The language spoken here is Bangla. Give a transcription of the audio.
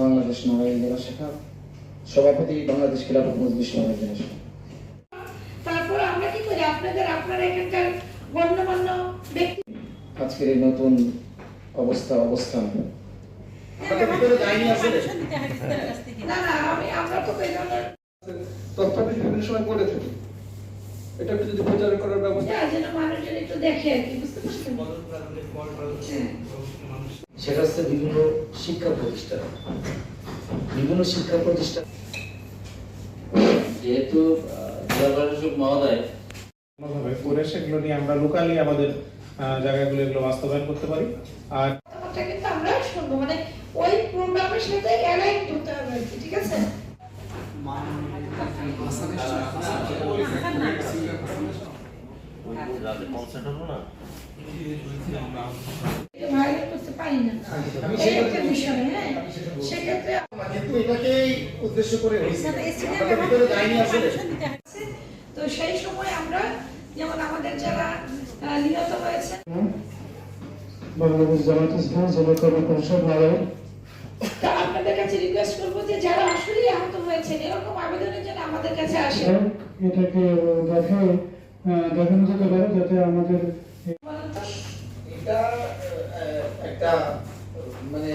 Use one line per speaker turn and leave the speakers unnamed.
বাংলাদেশ নয় জেলা শাখা সভাপতি বাংলাদেশ খেলাফত মজলিস নয় জেলা শাখা।
তারপর আমরা কি করি? আপনাদের আপনারা এখানকার গণ্যমান্য ব্যক্তি
আজকের এই নতুন অবস্থা অবস্থান।
তথ্যটি বিভিন্ন সময় করে থাকি। এটা একটু যদি প্রচার করার ব্যবস্থা
যার জন্য মানুষজন একটু দেখে আর কি বুঝতে পারছেন?
সেটা হচ্ছে বিভিন্ন শিক্ষা প্রতিষ্ঠান। বিভিন্ন শিক্ষা প্রতিষ্ঠান যেহেতু মহোদয়
করে সেগুলো নিয়ে আমরা লোকালি আমাদের জায়গাগুলো এগুলো বাস্তবায়ন করতে পারি। আর
কিন্তু আমরা শুনব। মানে ওই প্রোগ্রামের সাথে অ্যালাইন হতে হবে ঠিক আছে?
তো
সেই সময় আমরা যেমন আমাদের যারা নিহত হয়েছে আপনাদের কাছে রিকোয়েস্ট করব যারা আসলে আহত হয়েছেন এরকম আবেদনের জন্য আমাদের কাছে আসেন
এটাকে দেখে যেতে পারে যাতে আমাদের।
এটা আহ, একটা মানে